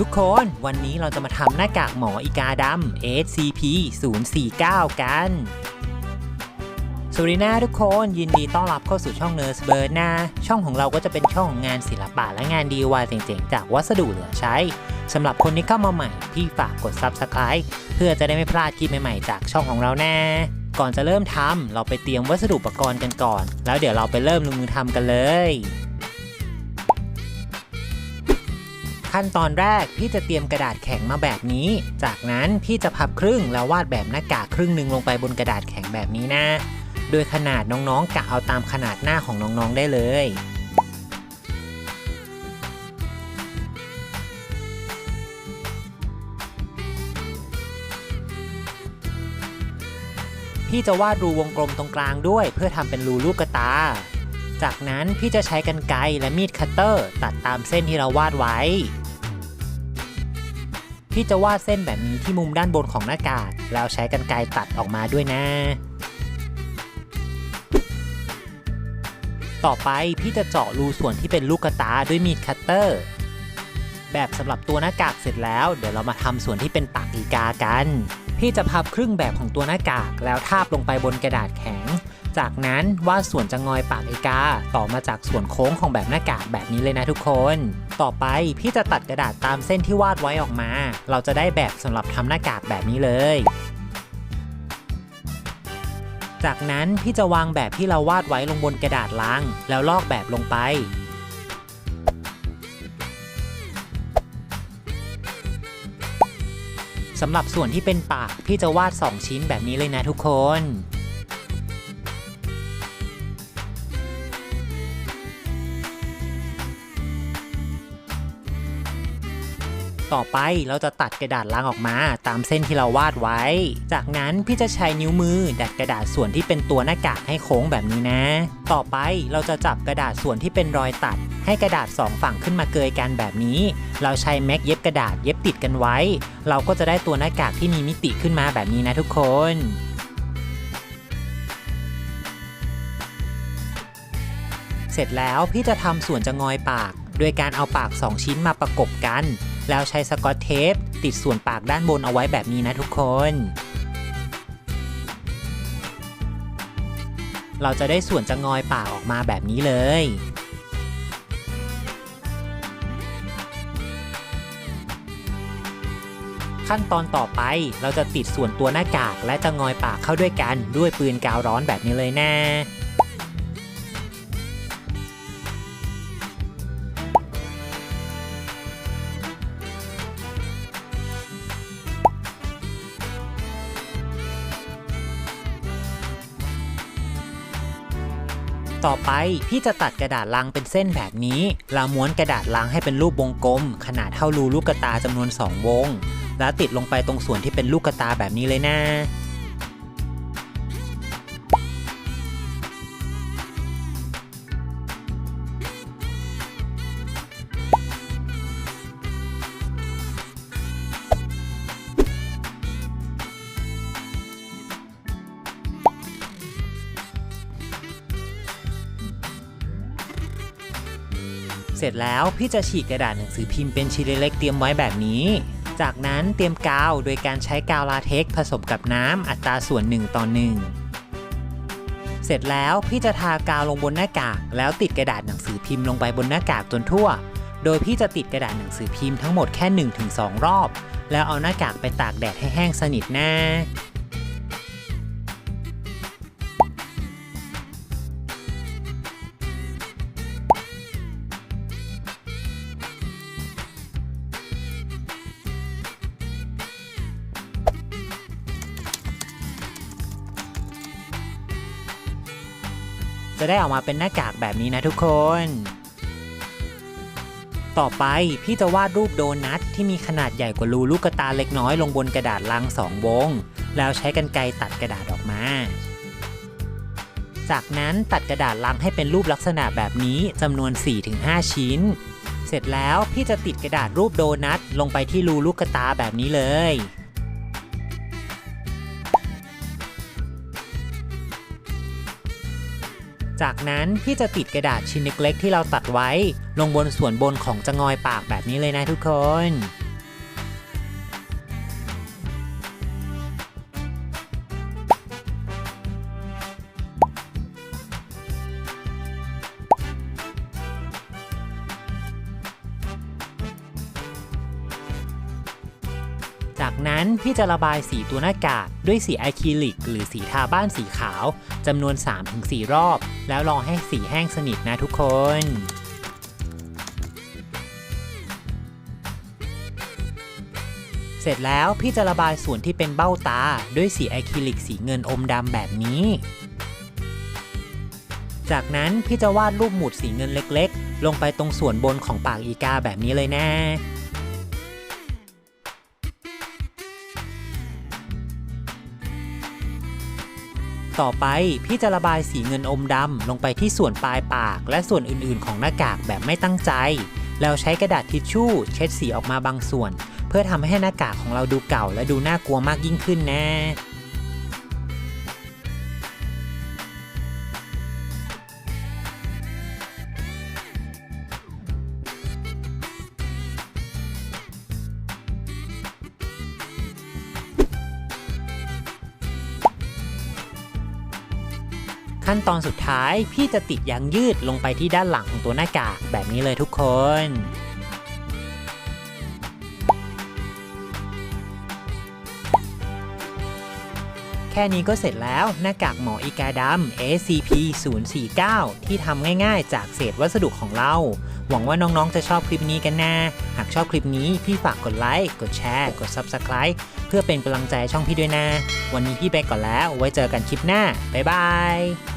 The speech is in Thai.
ทุกคนวันนี้เราจะมาทำหน้ากากหมออีกาดำ SCP 049 กัน สวัสดีนะทุกคนยินดีต้อนรับเข้าสู่ช่อง Nurse Bird นะ ช่องของเราก็จะเป็นช่องของงานศิลปะและงาน DIY เจ๋งๆ จากวัสดุเหลือใช้สำหรับคนที่เข้ามาใหม่ พี่ฝากกด Subscribe เพื่อจะได้ไม่พลาดคลิปใหม่ๆ จากช่องของเราแน่ก่อนจะเริ่มทำเราไปเตรียมวัสดุอุปกรณ์กันก่อน แล้วเดี๋ยวเราไปเริ่มลงมือทำกันเลย ขั้นตอนแรกพี่จะเตรียมกระดาษแข็งมาแบบนี้ จากนั้นพี่จะพับครึ่งแล้ววาดแบบหน้ากากครึ่งหนึ่งลงไปบนกระดาษแข็งแบบนี้นะ โดยขนาดน้องๆกะเอาตามขนาดหน้าของน้องๆได้เลยพี่จะวาดรูวงกลมตรงกลางด้วย เพื่อทำเป็นรูลูกกระตา จากนั้นพี่จะใช้กรรไกรและมีดคัตเตอร์ ตัดตามเส้นที่เราวาดไว้ พี่จะวาดเส้นแบบนี้ที่มุมด้านบนของหน้ากากแล้วใช้กรรไกรตัดออกมาด้วยนะ ต่อไปพี่จะเจาะรูส่วนที่เป็นลูกกระตาด้วยมีดคัตเตอร์ แบบสำหรับตัวหน้ากากเสร็จแล้ว เดี๋ยวเรามาทำส่วนที่เป็นปากอีกากัน พี่จะพับครึ่งแบบของตัวหน้ากากแล้วทาบลงไปบนกระดาษแข็ง จากนั้นวาดส่วนจะงอยปากอีกา ต่อมาจากส่วนโค้งของแบบหน้ากากแบบนี้เลยนะทุกคน ต่อไปพี่จะตัดกระดาษตามเส้นที่วาดไว้ออกมา เราจะได้แบบสำหรับทำหน้ากากแบบนี้เลย จากนั้นพี่จะวางแบบที่เราวาดไว้ลงบนกระดาษลังแล้วลอกแบบลงไปสำหรับส่วนที่เป็นปาก พี่จะวาด 2 ชิ้นแบบนี้เลยนะทุกคน ต่อไปเราจะตัดกระดาษล้างออกมา ตามเส้นที่เราวาดไว้ จากนั้นพี่จะใช้นิ้วมือดัดกระดาษส่วนที่เป็นตัวหน้ากากให้โค้งแบบนี้นะ ต่อไปเราจะจับกระดาษส่วนที่เป็นรอยตัด ให้กระดาษสองฝั่งขึ้นมาเกยกันแบบนี้ เราใช้แม็กเย็บกระดาษเย็บติดกันไว้ เราก็จะได้ตัวหน้ากากที่มีมิติขึ้นมาแบบนี้นะทุกคนเสร็จแล้วพี่จะทำส่วนจะงอยปาก โดยการเอาปาก 2 ชิ้นมาประกบกัน แล้วใช้สกอตเทป ติดส่วนปากด้านบนเอาไว้แบบนี้นะทุกคน เราจะได้ส่วนจะงอยปากออกมาแบบนี้เลยขั้นตอนต่อไปเราจะติดส่วนตัวหน้ากากและจะงอยปากเข้าด้วยกันด้วยปืนกาวร้อนแบบนี้เลยนะ ต่อไป พี่จะตัดกระดาษลังเป็นเส้นแบบนี้เราม้วนกระดาษลังให้เป็นรูปวงกลม ขนาดเท่ารูลูกกระตาจำนวน 2 วง แล้วติดลงไปตรงส่วนที่เป็นลูกกระตาแบบนี้เลยนะ เสร็จแล้วพี่จะฉีกกระดาษหนังสือพิมพ์เป็นชิ้นเล็กๆเตรียมไว้แบบนี้ จากนั้นเตรียมกาวโดยการใช้กาวลาเท็กผสมกับน้ำอัตราส่วน1ต่อ1เสร็จแล้วพี่จะทากาวลงบนหน้ากาก แล้วติดกระดาษหนังสือพิมพ์ลงไปบนหน้ากากจนทั่ว โดยพี่จะติดกระดาษหนังสือพิมพ์ทั้งหมดแค่ 1-2 รอบ แล้วเอาหน้ากากไปตากแดดให้แห้งสนิทนะ จะได้ออกมาเป็นหน้ากากแบบนี้นะทุกคน ต่อไปพี่จะวาดรูปโดนัทที่มีขนาดใหญ่กว่ารูลูกกระตาเล็กน้อยลงบนกระดาษลังสองวง แล้วใช้กรรไกรตัดกระดาษออกมา จากนั้นตัดกระดาษลังให้เป็นรูปลักษณะแบบนี้จำนวน 4-5 ชิ้น เสร็จแล้วพี่จะติดกระดาษรูปโดนัทลงไปที่รูลูกกระตาแบบนี้เลย จากนั้นพี่จะติดกระดาษชิ้นเล็กๆที่เราตัดไว้ ลงบนส่วนบนของจะงอยปากแบบนี้เลยนะทุกคน นั้นพี่จะระบายสีตัวหน้ากากด้วยสีอะคริลิก หรือสีทาบ้านสีขาวจำนวน 3-4 รอบ แล้วรอให้สีแห้งสนิทนะทุกคนเสร็จแล้วพี่จะระบายส่วนที่เป็นเบ้าตาด้วยสีอะคริลิกสีเงินอมดำแบบนี้ จากนั้นพี่จะวาดรูปหมุดสีเงินเล็กๆ ลงไปตรงส่วนบนของปากอีกาแบบนี้เลยนะ ต่อไปพี่จะระบายสีเงินอมดำลงไปที่ส่วนปลายปาก และส่วนอื่นๆ ของหน้ากากแบบไม่ตั้งใจ แล้วใช้กระดาษทิชชู่ เช็ดสีออกมาบางส่วน เพื่อทำให้หน้ากากของเราดูเก่าและดูน่ากลัวมากยิ่งขึ้นนะ ขั้นตอนสุดท้ายพี่จะติดยางยืดลงไปที่ด้านหลังของตัวหน้ากากแบบนี้เลยทุกคน แค่นี้ก็เสร็จแล้วหน้ากากหมออีกาดำ SCP 049ที่ทำง่ายๆ จากเศษวัสดุของเรา หวังว่าน้องๆจะชอบคลิปนี้กันนะ หากชอบคลิปนี้พี่ฝากกดไลค์กดแชร์กด Subscribe เพื่อเป็นกำลังใจช่องพี่ด้วยนะ วันนี้พี่ไปก่อนแล้ว ไว้เจอกันคลิปหน้า บ๊ายบาย